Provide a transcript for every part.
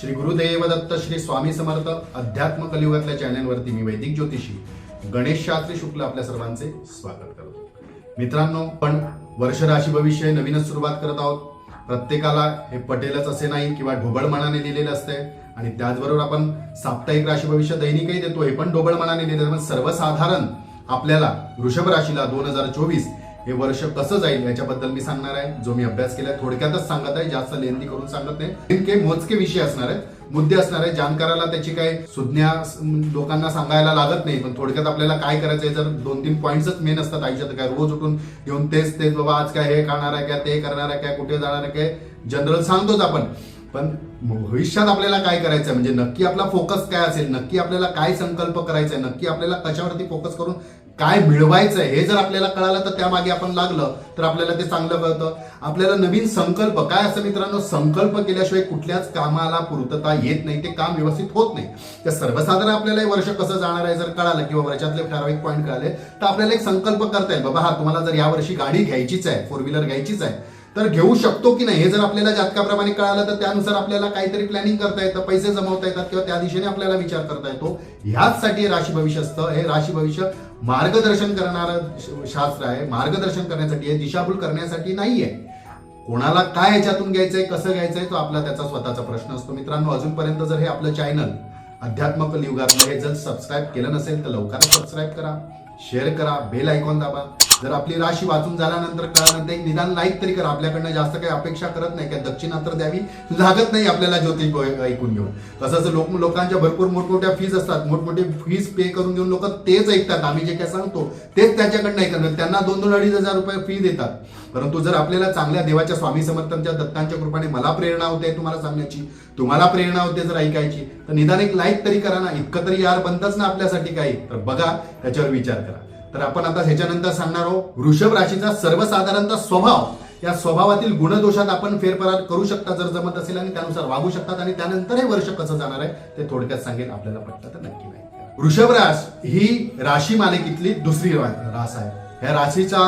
श्री गुरुदेव दत्त श्री स्वामी समर्थ अध्यात्म कलियुगातल्या चॅनलवरती मी वैदिक ज्योतिषी गणेश शास्त्री शुक्ल आपल्या सर्वांचे स्वागत करतो. मित्रांनो पण वर्ष राशी भविष्य नवीनच सुरुवात करत आहोत. प्रत्येकाला हे पटेलच असे नाही किंवा ढोबळ मनाने लिहिलेलं असते आणि त्याचबरोबर आपण साप्ताहिक राशी भविष्य दैनिकही देतो हे पण ढोबळ मनाने लिहिलेलं पण सर्वसाधारण आपल्याला वृषभ राशीला दोन हजार चोवीस हे वर्ष कसं जाईल याच्याबद्दल मी सांगणार आहे. जो मी अभ्यास केलाय थोडक्यातच सांगत आहे जास्त लेंदी करून सांगत नाही. नेमके मोजके विषय असणार आहेत मुद्दे असणार आहेत. जाणकाराला त्याची काही सुज्ञा लोकांना सांगायला लागत नाही पण थोडक्यात आपल्याला काय करायचं आहे जर दोन तीन पॉईंट्सच मेन असतात आयुष्यात काय रोज उठून येऊन तेच तेच बाबा आज काय हे करणार आहे काय ते करणार आहे काय कुठे जाणार आहे काय जनरल सांगतोच आपण. पण भविष्यात आपल्याला काय करायचं म्हणजे नक्की आपला फोकस काय असेल? नक्की आपल्याला काय संकल्प करायचा आहे नक्की आपल्याला कशावरती फोकस करून काय मिळवायचं आहे हे जर आपल्याला कळालं तर त्यामागे आपण लागलं तर आपल्याला ते चांगलं कळतं. आपल्याला नवीन संकल्प काय असं मित्रांनो? संकल्प केल्याशिवाय कुठल्याच कामाला पूर्तता येत नाही. ते काम व्यवस्थित होत नाही. तर सर्वसाधारण आपल्याला हे वर्ष कसं जाणार आहे जर कळालं किंवा वर्षातले ठराविक पॉईंट कळाले तर आपल्याला एक संकल्प करता येईल. बाबा हा तुम्हाला जर यावर्षी गाडी घ्यायचीच आहे फोर व्हीलर घ्यायचीच आहे तर घेऊ शकतो की नाही? हे जर आपल्याला जातकाप्रमाणे कळालं तर त्यानुसार आपल्याला काहीतरी प्लॅनिंग करता येतं पैसे जमवता येतात किंवा त्या दिशेने आपल्याला विचार करता येतो. ह्याचसाठी राशी भविष्य असतं. हे राशी भविष्य मार्गदर्शन करणारं शास्त्र आहे. मार्गदर्शन करण्यासाठी आहे दिशाभूल करण्यासाठी नाहीये. कोणाला काय याच्यातून घ्यायचंय कसं घ्यायचंय तो आपला त्याचा स्वतःचा प्रश्न असतो. मित्रांनो अजूनपर्यंत जर हे आपलं चॅनल अध्यात्मक युगात हे जर सबस्क्राईब केलं नसेल तर लवकरच सबस्क्राईब करा. शेअर करा. बेल आयकॉन दाबा. जर आपली राशी वाचून झाल्यानंतर कळाल्यानंतर एक निदान लाईक तरी करा. आपल्याकडनं जास्त काही अपेक्षा करत नाही काय दक्षिणा तर द्यावी. लागत नाही आपल्याला ज्योतिष ऐकून घेऊन. तसंच लोक लोकांच्या भरपूर मोठमोठ्या फीज असतात. मोठमोठे फीज पे करून घेऊन लोक तेच ऐकतात. आम्ही जे काय सांगतो तेच त्याच्याकडनं ऐकणार त्यांना दोन दोन अडीच हजार रुपये फी देतात. परंतु जर आपल्याला चांगल्या देवाच्या स्वामी समर्थांच्या दत्तांच्या कृपाने मला प्रेरणा होते तुम्हाला सांगण्याची तुम्हाला प्रेरणा होते जर ऐकायची तर निदान एक लाईक तरी करा ना. इतकं तरी यार बनतच ना आपल्यासाठी काही. तर बघा त्याच्यावर विचार करा. तर आपण आता ह्याच्यानंतर सांगणार आहोत वृषभ राशीचा सर्वसाधारणतः स्वभाव. या स्वभावातील गुणदोषात आपण फेरफार करू शकता जर जमत असेल आणि त्यानुसार वागू शकतात आणि त्यानंतर हे वर्ष कसं जाणार आहे ते थोडक्यात सांगेल आपल्याला पटलं तर नक्की नाही वृषभ रास ही राशी मालिकेतली दुसरी रास आहे. ह्या राशीचा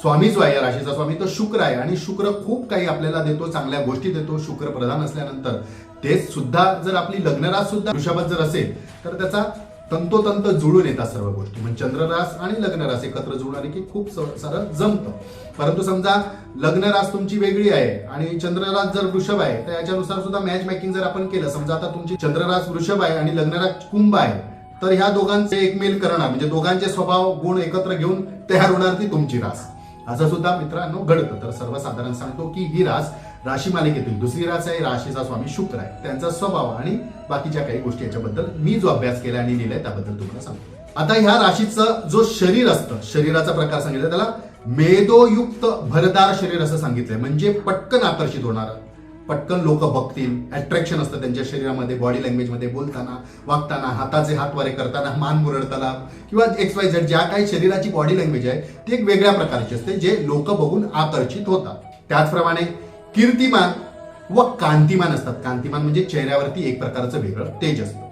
स्वामी जो आहे या राशीचा स्वामी तो शुक्र आहे आणि शुक्र खूप काही आपल्याला देतो चांगल्या गोष्टी देतो शुक्र प्रधान असल्यानंतर. तेच सुद्धा जर आपली लग्नरास सुद्धा वृषभात जर असेल तर त्याचा तंतोतंत जुळून येतात सर्व गोष्टी. म्हणजे चंद्ररास आणि लग्नरास एकत्र जुळून आले की खूप सारं जमतं. परंतु समजा लग्नरास तुमची वेगळी आहे आणि चंद्ररास जर वृषभ आहे तर याच्यानुसार सुद्धा मॅच मेकिंग जर आपण केलं समजा आता तुमची चंद्ररास वृषभ आहे आणि लग्नरास कुंभ आहे तर ह्या दोघांचे एकमेल करणार. म्हणजे दोघांचे स्वभाव गुण एकत्र घेऊन तयार होणार ती तुमची रास. असं सुद्धा मित्रांनो घडतं. तर सर्वसाधारण सांगतो की ही रास राशी मालिकेतील दुसरी रास आहे. राशीचा स्वामी शुक्र आहे. त्यांचा स्वभाव आणि बाकीच्या काही गोष्टी याच्याबद्दल मी जो अभ्यास केला आणि लिहिलाय त्याबद्दल तुम्हाला सांगतो. आता ह्या राशीचं जो शरीर असतं शरीराचा प्रकार सांगितला त्याला मेदोयुक्त भरदार शरीर असं सांगितलंय. म्हणजे पटकन आकर्षित होणार. पटकन लोक बघतील अट्रॅक्शन असतं त्यांच्या शरीरामध्ये बॉडी लँग्वेजमध्ये बोलताना वागताना हाताचे हात वारे करताना मान मुरडताना किंवा एक्स वाय झेड ज्या काही शरीराची बॉडी लँग्वेज आहे ती एक वेगळ्या प्रकारची असते जे लोक बघून आकर्षित होतात. त्याचप्रमाणे कीर्तिमान व कांतिमान असतात. कांतिमान म्हणजे चेहऱ्यावरती एक प्रकारचं वेगळं तेज असतं.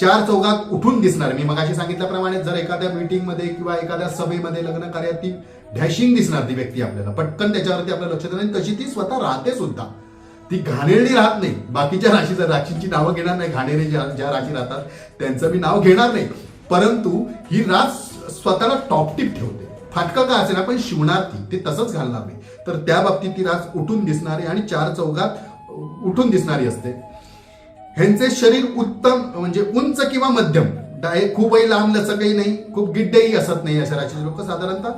चार चौघात उठून दिसणार. मी मगाशी सांगितल्याप्रमाणे जर एखाद्या मीटिंगमध्ये किंवा एखाद्या सभेमध्ये लग्न कार्यात ती डॅशिंग दिसणार ती व्यक्ती आपल्याला. पटकन त्याच्यावरती आपलं लक्ष देणार नाही तशी ती स्वतः राहते सुद्धा. ती घाणेरडी राहत नाही. बाकीच्या राशी राशींची नावं घेणार नाही. घाणेरणी ज्या ज्या राशी राहतात त्यांचं मी नाव घेणार नाही. परंतु ही रास स्वतःला टॉपटीप ठेवते. फाटकं का असेल पण शिवणार ती. ते तसंच घालणार नाही. तर त्या बाबतीत ती रास उठून दिसणारी आणि चार चौघात उठून दिसणारी असते. ह्यांचे शरीर उत्तम म्हणजे उंच किंवा मध्यम. डाय खूपही लांब लचकही नाही खूप गिड्डेही असत नाही अशा राशीचे लोक साधारणतः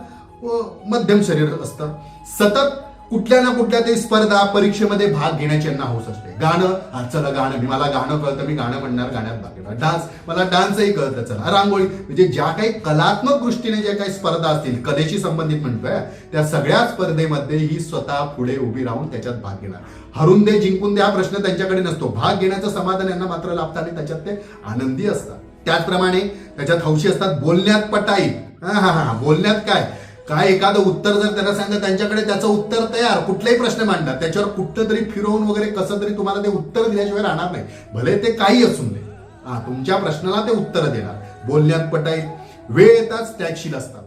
मध्यम शरीर असतं. सतत कुठल्या ना कुठल्या ते स्पर्धा परीक्षेमध्ये भाग घेण्याची यांना हौस असते. गाणं हा चला गाणं मी मला गाणं कळतं मी गाणं म्हणणार गाण्यात भाग घेणार. डान्स मला डान्सही कळतं चला. रांगोळी. म्हणजे ज्या काही कलात्मक दृष्टीने ज्या काही स्पर्धा असतील कलेशी संबंधित म्हणतोय त्या सगळ्या स्पर्धेमध्ये ही स्वतः पुढे उभी राहून त्याच्यात भाग घेणार. हरून दे जिंकून दे हा प्रश्न त्यांच्याकडे नसतो. भाग घेण्याचं समाधान यांना मात्र लाभतं आणि त्याच्यात ते आनंदी असतात. त्याचप्रमाणे त्याच्यात हौशी असतात बोलण्यात पटाई. हा हा हा बोलण्यात काय? काय एखादं उत्तर जर त्यांना सांगितलं त्यांच्याकडे त्याचं उत्तर तयार कुठलाही प्रश्न मांडतात त्याच्यावर कुठं तरी फिरवून वगैरे कसं तरी तुम्हाला ते उत्तर दिल्याशिवाय राहणार नाही. भले ते काही असून दे. हा तुमच्या प्रश्नाला ते उत्तर देणार. बोलण्यात पटाईल वेळ येताच त्यागशील असतात.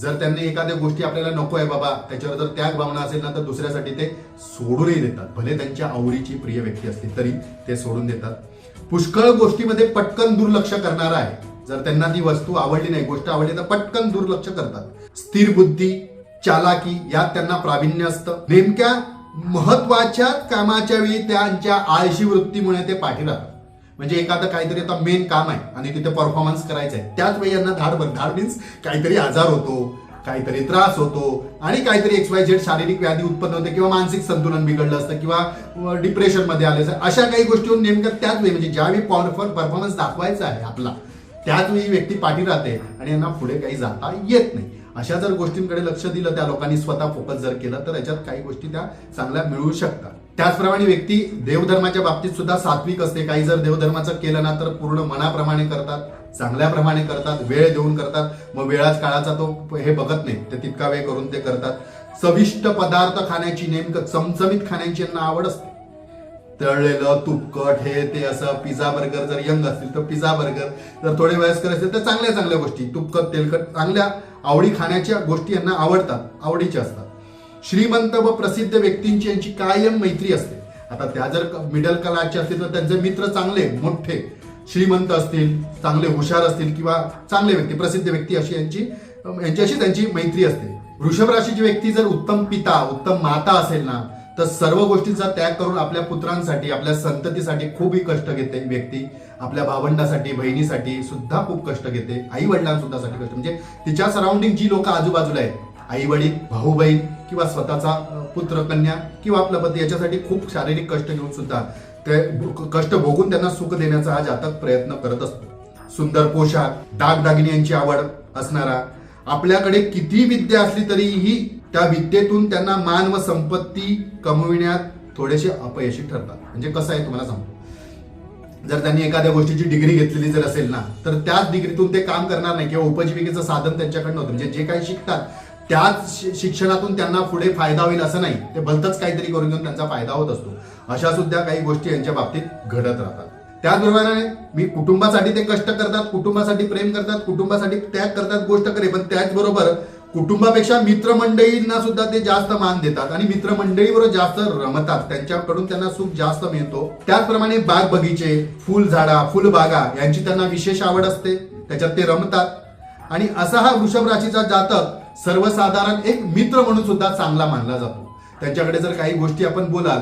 जर त्यांनी एखाद्या गोष्टी आपल्याला नको आहे बाबा त्याच्यावर जर त्याग भावना असेल ना तर दुसऱ्यासाठी ते सोडूनही देतात. भले त्यांच्या आवडीची प्रिय व्यक्ती असली तरी ते सोडून देतात. पुष्कळ गोष्टीमध्ये पटकन दुर्लक्ष करणारा आहे. जर त्यांना ती वस्तू आवडली नाही गोष्ट आवडली तर पटकन दुर्लक्ष करतात. स्थिर बुद्धी चालाकी यात त्यांना प्रावीण्य असतं. नेमक्या महत्त्वाच्या कामाच्या वेळी त्यांच्या आळशी वृत्तीमुळे ते पाठी राहतात. म्हणजे एखादं काहीतरी आता मेन काम आहे आणि तिथे परफॉर्मन्स करायचं आहे. त्याच वेळी यांना धाड बन धाड मीन्स काहीतरी आजार होतो काहीतरी त्रास होतो आणि काहीतरी एक्स वाय झेड शारीरिक व्याधी उत्पन्न होते किंवा मानसिक संतुलन बिघडलं असतं किंवा डिप्रेशनमध्ये आले असं अशा काही गोष्टी होऊन नेमक्या त्याच वेळी म्हणजे ज्यावेळी परफॉर्मन्स दाखवायचा आहे आपला त्याच वेळी व्यक्ती पाठी राहते आणि यांना पुढे काही जाता येत नाही. अशा जर गोष्टींकडे लक्ष दिलं त्या लोकांनी स्वतः फोकस जर केलं तर याच्यात काही गोष्टी त्या चांगल्या मिळू शकतात. त्याचप्रमाणे व्यक्ती देवधर्माच्या बाबतीत सुद्धा सात्विक असते. काही जर देवधर्माचं केलं ना तर पूर्ण मनाप्रमाणे करतात चांगल्याप्रमाणे करतात वेळ देऊन करतात. मग वेळाच काळाचा तो हे बघत नाही ते तितका वेळ करून ते करतात. चविष्ट पदार्थ खाण्याची नेमकं चमचमीत खाण्याची यांना आवड असते. तळलेलं तुपकट हे ते असं पिझ्झा बर्गर जर यंग असतील तर पिझ्झा बर्गर. जर थोडे वयस्कर असतील तर चांगल्या चांगल्या गोष्टी. तुपकट तेलकट चांगल्या आवडी खाण्याच्या गोष्टी यांना आवडतात आवडीच्या असतात. श्रीमंत व प्रसिद्ध व्यक्तींची यांची कायम मैत्री असते. आता त्या जर मिडल क्लासचे असतील तर त्यांचे मित्र चांगले मोठे श्रीमंत असतील चांगले हुशार असतील किंवा चांगले व्यक्ती प्रसिद्ध व्यक्ती अशी यांची यांच्याशी त्यांची मैत्री असते. वृषभ राशीची व्यक्ती जर उत्तम पिता उत्तम माता असेल ना तर सर्व गोष्टींचा त्याग करून आपल्या पुत्रांसाठी आपल्या संततीसाठी खूपही कष्ट घेते व्यक्ती. आपल्या भावंडासाठी बहिणीसाठी सुद्धा खूप कष्ट घेते. आई वडिलांसुद्धा साठी कष्ट. म्हणजे तिच्या सराउंडिंग जी लोक आजूबाजूला आहेत आई वडील भाऊ बहीण किंवा स्वतःचा पुत्र कन्या किंवा आपला पती याच्यासाठी खूप शारीरिक कष्ट घेऊन सुद्धा ते कष्ट भोगून त्यांना सुख देण्याचा हा जातक प्रयत्न करत असतो. सुंदर पोशाख दागदागिने यांची आवड असणारा आपल्याकडे किती विद्या असली तरीही त्या विद्येतून त्यांना मान व संपत्ती कमविण्यात थोडेसे अपयशी ठरतात. म्हणजे कसं आहे तुम्हाला सांगतो. जर त्यांनी एखाद्या गोष्टीची डिग्री घेतलेली जर असेल ना तर त्याच डिग्रीतून ते काम करणार नाही किंवा उपजीविकेचं साधन त्यांच्याकडनं होतं म्हणजे जे काही शिकतात त्याच शिक्षणातून त्यांना पुढे फायदा होईल असं नाही. ते भलतच काहीतरी करून घेऊन त्यांचा फायदा होत असतो. अशा सुद्धा काही गोष्टी यांच्या बाबतीत घडत राहतात. त्याचबरोबर मी कुटुंबासाठी ते कष्ट करतात कुटुंबासाठी प्रेम करतात कुटुंबासाठी त्याग करतात गोष्ट करे. पण त्याचबरोबर कुटुंबापेक्षा मित्रमंडळींना सुद्धा ते जास्त मान देतात आणि मित्रमंडळीबरोबर जास्त रमतात. त्यांच्याकडून त्यांना सुख जास्त मिळतो. त्याचप्रमाणे बाग बगीचे फुल झाडा फुलबागा यांची त्यांना विशेष आवड असते. त्याच्यात ते रमतात. आणि असा हा वृषभ राशीचा जातक सर्वसाधारण एक मित्र म्हणून सुद्धा चांगला मानला जातो. त्यांच्याकडे जर काही गोष्टी आपण बोलाल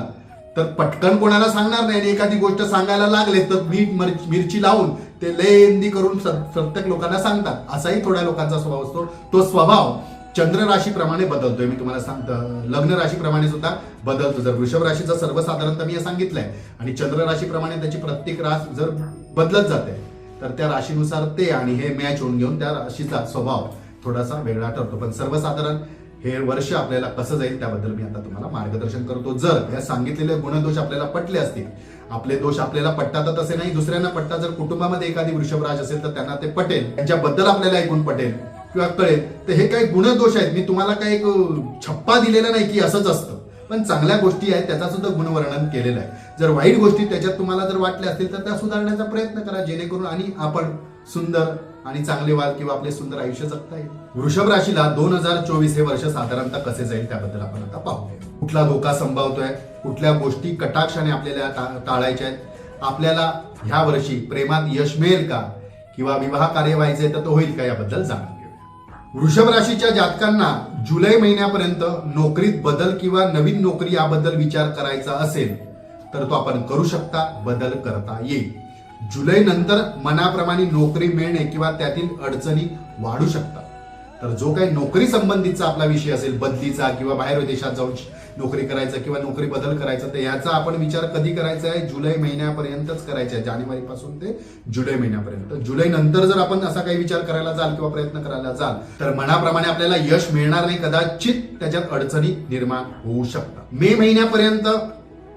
तर पटकन कोणाला सांगणार नाही आणि एखादी गोष्ट सांगायला लागले तर मीठ मिरची लावून ते लयंदी करून प्रत्येक लोकांना सांगतात. असाही थोड्या लोकांचा स्वभाव असतो. तो स्वभाव चंद्र राशीप्रमाणे बदलतोय. मी तुम्हाला सांगतो. लग्न राशीप्रमाणे सुद्धा बदलतो. जर वृषभ राशीचा सर्वसाधारणतः मी सांगितलंय आणि चंद्र राशीप्रमाणे त्याची प्रत्येक रास जर बदलत जाते तर त्या राशीनुसार ते आणि हे मॅच होऊन घेऊन त्या राशीचा स्वभाव थोडासा वेगळा ठरतो. पण सर्वसाधारण हे वर्ष आपल्याला कसं जाईल त्याबद्दल मी आता तुम्हाला मार्गदर्शन करतो. जर या सांगितलेले गुणदोष आपल्याला पटले असतील आपले दोष आपल्याला पटतात तसे नाही. दुसऱ्यांना पटतात. जर कुटुंबामध्ये एखादी वृषभराज असेल तर त्यांना ते पटेल. त्यांच्याबद्दल आपल्याला ऐकून पटेल किंवा कळेल. तर हे काही गुणदोष आहेत. मी तुम्हाला काही एक छप्पा दिलेला नाही की असंच असतं. पण चांगल्या गोष्टी आहेत. त्याचा सुद्धा गुणवर्णन केलेलं आहे. जर वाईट गोष्टी त्याच्यात तुम्हाला जर वाटल्या असतील तर त्या सुधारण्याचा प्रयत्न करा. जेणेकरून आणि आपण सुंदर आणि चांगले व्हाल किंवा आपले सुंदर आयुष्य जगता येईल. वृषभ राशीला दोन हजार चोवीस हे वर्ष साधारणतः कसे जाईल त्याबद्दल आपण आता पाहूया. कुठला धोका संभावतोय? कुठल्या गोष्टी कटाक्षाने आपल्याला टाळायच्या आहेत? आपल्याला ह्या वर्षी प्रेमात यश मिळेल का? किंवा विवाह कार्य व्हायचे तर तो होईल का? याबद्दल जाणून घेऊया. वृषभ राशीच्या जातकांना जुलै महिन्यापर्यंत नोकरीत बदल किंवा नवीन नोकरी याबद्दल विचार करायचा असेल तर तो आपण करू शकता बदल करता येईल. जुलै नंतर मनाप्रमाणे नोकरी मिळणे किंवा त्यातील अडचणी वाढू शकतात. तर जो काही नोकरी संबंधीचा आपला विषय असेल बदलीचा किंवा बाहेर देशात जाऊन नोकरी करायचा किंवा नोकरी बदल करायचा तर याचा आपण विचार कधी करायचा आहे? जुलै महिन्यापर्यंतच करायचा आहे. जानेवारी पासून ते जुलै महिन्यापर्यंत. जुलै नंतर जर आपण असा काही विचार करायला जाल किंवा प्रयत्न करायला जाल तर मनाप्रमाणे आपल्याला यश मिळणार नाही. कदाचित त्याच्यात अडचणी निर्माण होऊ शकतात. मे महिन्यापर्यंत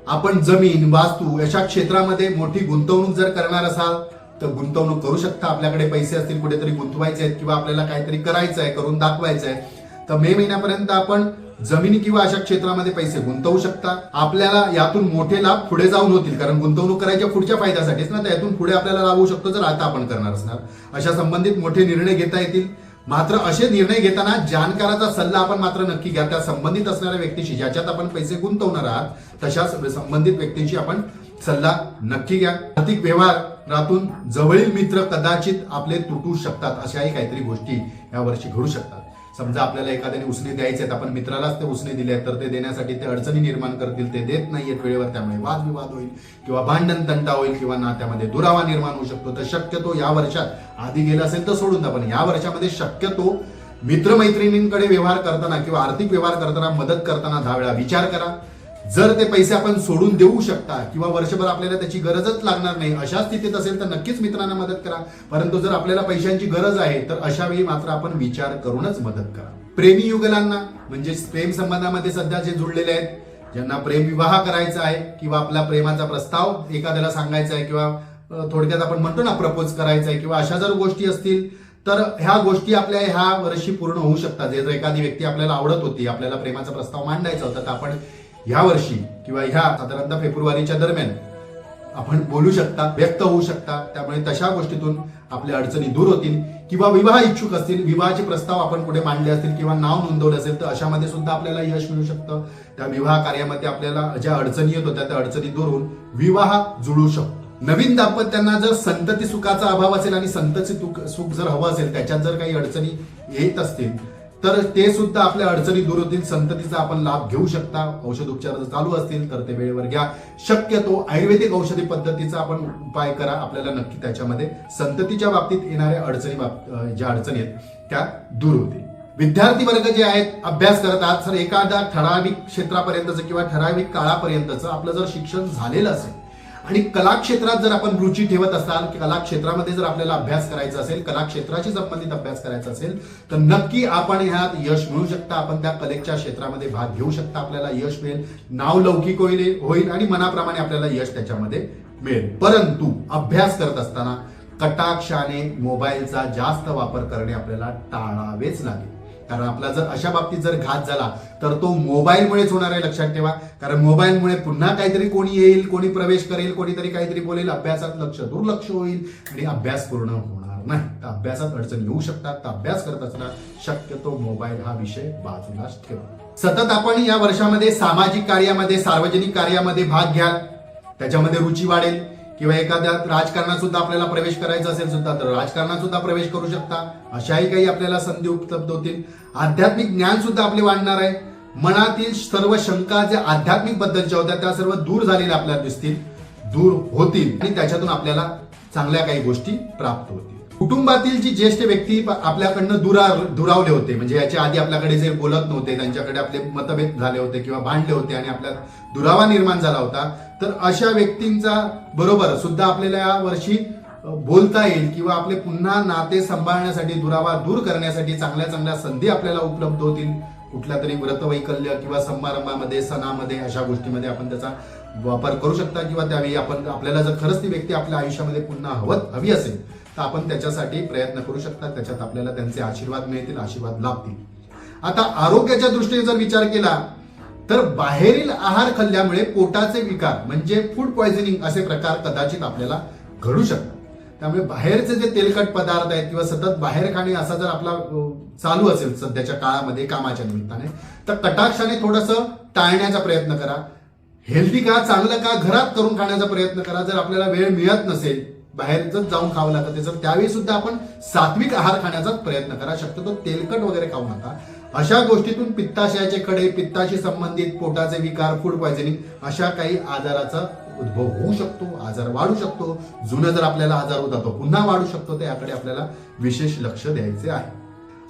आपण जमीन वास्तू अशा क्षेत्रामध्ये मोठी गुंतवणूक जर करणार असाल तर गुंतवणूक करू शकता. आपल्याकडे पैसे असतील कुठेतरी गुंतवायचे आहेत किंवा आपल्याला काहीतरी करायचं आहे करून दाखवायचं आहे. तर मे महिन्यापर्यंत आपण जमिनी किंवा अशा क्षेत्रामध्ये पैसे गुंतवू शकता. आपल्याला यातून मोठे लाभ पुढे जाऊन होतील कारण गुंतवणूक करायच्या पुढच्या फायद्यासाठीच ना तर यातून पुढे आपल्याला लाभ होऊ शकतो जर आता आपण करणार असणार. अशा संबंधित मोठे निर्णय घेता येतील. मात्र असे निर्णय घेताना जाणकाराचा सल्ला आपण मात्र नक्की घ्या. त्या संबंधित असणाऱ्या व्यक्तीशी ज्याच्यात आपण पैसे गुंतवणार आहात तशाच संबंधित व्यक्तींशी आपण सल्ला नक्की घ्या. आर्थिक व्यवहारातून जवळील मित्र कदाचित आपले तुटू शकतात अशाही काहीतरी गोष्टी या वर्षी घडू शकतात. समजा आपल्याला एखाद्याने उसने द्यायचे आहेत आपण मित्रालाच ते उसने दिले आहेत तर ते देण्यासाठी ते अडचणी निर्माण करतील ते देत नाहीयेत वेळेवर त्यामुळे वादविवाद होईल किंवा भांडण तंटा होईल किंवा नात्यामध्ये दुरावा निर्माण होऊ शकतो. तर शक्यतो या वर्षात आधी गेलं असेल तर सोडून द्या पण या वर्षामध्ये शक्यतो मित्रमैत्रिणींकडे व्यवहार करताना किंवा आर्थिक व्यवहार करताना मदत करताना दहा वेळा विचार करा. जर ते पैसे आपण सोडून देऊ शकता किंवा वर्षभर आपल्याला त्याची गरजच लागणार नाही अशा स्थितीत असेल तर नक्कीच मित्रांना मदत करा. परंतु जर आपल्याला पैशांची गरज आहे तर अशा वेळी मात्र आपण विचार करूनच मदत करा. प्रेमी युगलांना म्हणजे प्रेम संबंधामध्ये सध्या जे जुळलेले आहेत ज्यांना प्रेम विवाह करायचा आहे किंवा आपला प्रेमाचा प्रस्ताव एखाद्याला सांगायचा आहे किंवा थोडक्यात आपण म्हणतो ना प्रपोज करायचा आहे किंवा अशा जर गोष्टी असतील तर ह्या गोष्टी आपल्या ह्या वर्षी पूर्ण होऊ शकतात. जर एखादी व्यक्ती आपल्याला आवडत होती आपल्याला प्रेमाचा प्रस्ताव मांडायचा होता तर आपण ह्या वर्षी किंवा ह्या साधारणतः फेब्रुवारीच्या दरम्यान आपण बोलू शकता व्यक्त होऊ शकता. त्यामुळे तशा गोष्टीतून आपल्या अडचणी दूर होतील. किंवा विवाह इच्छुक असतील विवाहाचे प्रस्ताव आपण पुढे मांडले असतील किंवा नाव नोंदवले असेल तर अशामध्ये सुद्धा आपल्याला यश मिळू शकतं. त्या विवाह कार्यामध्ये आपल्याला ज्या अडचणी येत होत्या त्या अडचणी दूर होऊन विवाह जुळू शकतो. नवीन दाम्पत्यांना जर संतती सुखाचा अभाव असेल आणि संतती सुख जर हवं असेल त्याच्यात जर काही अडचणी येत असतील तर ते सुद्धा आपल्या अडचणी दूर होतील संततीचा आपण लाभ घेऊ शकता. औषध उपचार जर चालू असतील तर ते वेळेवर घ्या. शक्यतो आयुर्वेदिक औषधी पद्धतीचा आपण उपाय करा आपल्याला नक्की त्याच्यामध्ये. संततीच्या बाबतीत येणाऱ्या अडचणी बाब- ज्या अडचणी आहेत त्या दूर होतील. विद्यार्थी वर्ग जे आहेत अभ्यास करत आहात सर एखाद्या ठराविक क्षेत्रापर्यंतचं किंवा ठराविक काळापर्यंतचं आपलं जर शिक्षण झालेलं असेल आणि कला क्षेत्रात जर आपण रुची ठेवत असाल कलाक्षेत्रामध्ये जर आपल्याला अभ्यास करायचा असेल कलाक्षेत्राशी संबंधित अभ्यास करायचा असेल तर नक्की आपण ह्यात यश मिळू शकता. आपण त्या कलेच्या क्षेत्रामध्ये भाग घेऊ शकता. आपल्याला यश मिळेल. नाव लौकिक होईल होईल आणि मनाप्रमाणे आपल्याला यश त्याच्यामध्ये मिळेल. परंतु अभ्यास करत असताना कटाक्षाने मोबाईलचा जास्त वापर करणे आपल्याला टाळावेच लागेल. कारण आपला जर अशा बाबतीत जर घात झाला तर तो मोबाईलमुळेच होणार आहे लक्षात ठेवा. कारण मोबाईलमुळे पुन्हा काहीतरी कोणी येईल कोणी प्रवेश करेल कोणीतरी काहीतरी बोलेल अभ्यासात लक्ष दुर्लक्ष होईल आणि अभ्यास पूर्ण होणार नाही. तर अभ्यासात अडचण येऊ शकतात तर अभ्यास करत असताना शक्यतो मोबाईल हा विषय बाजूलाच ठेवा. सतत आपण या वर्षामध्ये सामाजिक कार्यामध्ये सार्वजनिक कार्यामध्ये भाग घ्याल. त्याच्यामध्ये रुची वाढेल. किंवा एखाद्या राजकारणात सुद्धा आपल्याला प्रवेश करायचा असेल सुद्धा तर राजकारणात सुद्धा प्रवेश करू शकता. अशाही काही आपल्याला संधी उपलब्ध होतील. आध्यात्मिक ज्ञान सुद्धा आपले वाढणार आहे. मनातील सर्व शंका ज्या आध्यात्मिक बद्दलच्या होत्या त्या सर्व दूर झालेल्या आपल्याला दिसतील दूर होतील आणि त्याच्यातून आपल्याला चांगल्या काही गोष्टी प्राप्त होतील. कुटुंबातील जी ज्येष्ठ व्यक्ती आपल्याकडनं दुरा दुरावले होते म्हणजे याच्या आधी आपल्याकडे जे बोलत नव्हते त्यांच्याकडे आपले मतभेद झाले होते किंवा भांडले होते आणि आपल्यात दुरावा निर्माण झाला होता तर अशा व्यक्तींचा बरोबर सुद्धा आपल्याला या वर्षी बोलता येईल किंवा आपले पुन्हा नाते सांभाळण्यासाठी दुरावा दूर करण्यासाठी चांगल्या चांगल्या संधी आपल्याला उपलब्ध होतील. कुठल्या तरी व्रतवैकल्य किंवा समारंभामध्ये सणामध्ये अशा गोष्टीमध्ये आपण त्याचा वापर करू शकता किंवा त्यावेळी आपण आपल्याला जर खरंच ती व्यक्ती आपल्या आयुष्यामध्ये पुन्हा हवत हवी असेल तर आपण त्याच्यासाठी प्रयत्न करू शकता. त्याच्यात आपल्याला त्यांचे आशीर्वाद मिळतील आशीर्वाद लाभतील. आता आरोग्याच्या दृष्टीने जर विचार केला तर बाहेरील आहार खाल्ल्यामुळे पोटाचे विकार म्हणजे फूड पॉयझनिंग असे प्रकार कदाचित आपल्याला घडू शकतात. त्यामुळे बाहेरचे जे तेलकट पदार्थ आहेत किंवा सतत बाहेर खाणे असा जर आपला चालू असेल सध्याच्या काळामध्ये कामाच्या निमित्ताने तर कटाक्षाने थोडस टाळण्याचा प्रयत्न करा. हेल्दी का चांगलं का घरात करून खाण्याचा प्रयत्न करा. जर आपल्याला वेळ मिळत नसेल बाहेरच जाऊन खावं लागत. असेल त्यावेळी सुद्धा आपण सात्विक आहार खाण्याचा प्रयत्न करा शकतो तेलकट वगैरे खाऊ नका. अशा गोष्टीतून पित्ताशयाचे कडे पित्ताशी संबंधित पोटाचे विकार फूड पॉयझनिंग अशा काही आजाराचा उद्भव होऊ शकतो आजार वाढू शकतो. जुनं जर आपल्याला आजार होता तो पुन्हा वाढू शकतो. तर याकडे आपल्याला विशेष लक्ष द्यायचे आहे.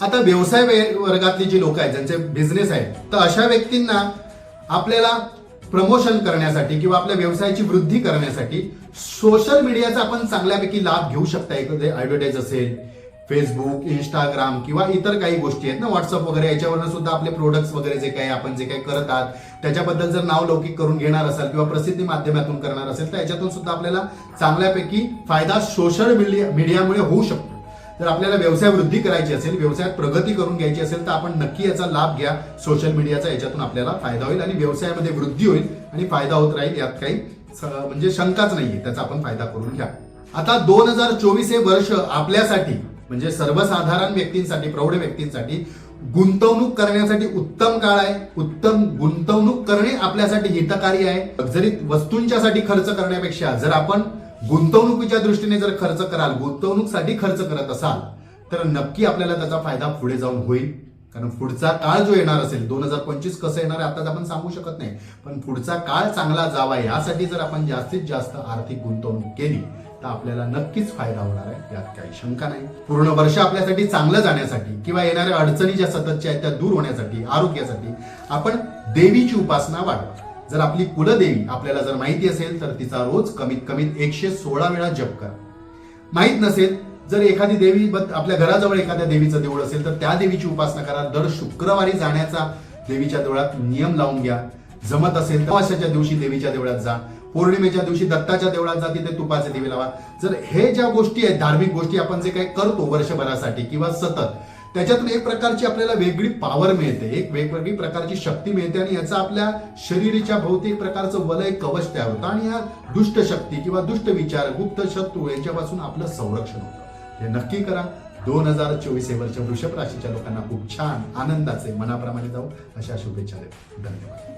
आता व्यवसाय वर्गातली जी लोक आहेत ज्यांचे बिझनेस आहेत तर अशा व्यक्तींना आपल्याला प्रमोशन करण्यासाठी किंवा आपल्या व्यवसायाची वृद्धी करण्यासाठी सोशल मीडियाचा आपण चांगल्यापैकी लाभ घेऊ शकता. एखादे ऍडव्हर्टाईज असेल फेसबुक इंस्टाग्राम किंवा इतर काही गोष्टी आहेत ना व्हॉट्सअप वगैरे याच्यावरनं सुद्धा आपले प्रोडक्ट्स वगैरे जे काही आपण जे काही करत आहात त्याच्याबद्दल जर नाव लौकिक करून घेणार असाल किंवा प्रसिद्धी माध्यमातून करणार असेल तर याच्यातून सुद्धा आपल्याला चांगल्यापैकी फायदा सोशल मीडिया मीडियामुळे होऊ शकतो. जर आपल्याला व्यवसाय वृद्धी करायची असेल व्यवसायात प्रगती करून घ्यायची असेल तर आपण नक्की याचा लाभ घ्या. सोशल मीडियाचा याच्यातून आपल्याला फायदा होईल आणि व्यवसायामध्ये वृद्धी होईल आणि फायदा होत राहील यात काही म्हणजे शंकाच नाहीये. त्याचा आपण फायदा करून घ्या. आता दोन हजार चोवीस हे वर्ष आपल्यासाठी म्हणजे सर्वसाधारण व्यक्तींसाठी प्रौढ व्यक्तींसाठी गुंतवणूक करण्यासाठी उत्तम काळ आहे. उत्तम गुंतवणूक करणे आपल्यासाठी हितकारी आहे. लक्झरी वस्तूंच्यासाठी खर्च करण्यापेक्षा जर आपण गुंतवणुकीच्या दृष्टीने जर खर्च कराल गुंतवणूकसाठी खर्च करत असाल तर नक्की आपल्याला त्याचा फायदा पुढे जाऊन होईल. कारण पुढचा काळ जो येणार असेल दोन हजार पंचवीस कसं येणार आहे आताच आपण सांगू शकत नाही. पण पुढचा काळ चांगला जावा यासाठी जर आपण जास्तीत जास्त आर्थिक गुंतवणूक केली तर आपल्याला नक्कीच फायदा होणार आहे. यात काही शंका नाही. पूर्ण वर्ष आपल्यासाठी चांगलं जाण्यासाठी किंवा येणाऱ्या अडचणी ज्या सततच्या आहेत त्या दूर होण्यासाठी आरोग्यासाठी आपण देवीची उपासना वाढवा. जर आपली कुलदेवी आपल्याला जर माहिती असेल तर तिचा रोज कमीत कमी एकशे सोळा वेळा जप करा. माहीत नसेल जर एखादी देवी आपल्या घराजवळ एखाद्या देवीचं देऊळ असेल तर त्या देवीची उपासना करा. दर शुक्रवारी जाण्याचा देवीच्या देवळात नियम लावून घ्या. जमत असेल तर दिवशी देवीच्या देवळात जा. पौर्णिमेच्या दिवशी दत्ताच्या देवळात जा तिथे तुपाचे दिवे लावा. जर हे ज्या गोष्टी आहेत धार्मिक गोष्टी आपण जे काही करतो वर्षभरासाठी किंवा सतत त्याच्यातून एक प्रकारची आपल्याला वेगळी पॉवर मिळते. एक वेगवेगळी प्रकारची शक्ती मिळते आणि याचा आपल्या शरीराच्या भोवती एक प्रकारचं वलय कवच तयार होतं. आणि या दुष्ट शक्ती किंवा दुष्ट विचार गुप्त शत्रू यांच्यापासून आपलं संरक्षण होतं. हे नक्की करा. दोन हजार चोवीस हे वर्ष वृषभ राशीच्या लोकांना खूप छान आनंदाचे मनाप्रमाणे जाऊ अशा शुभेच्छा देतो. धन्यवाद.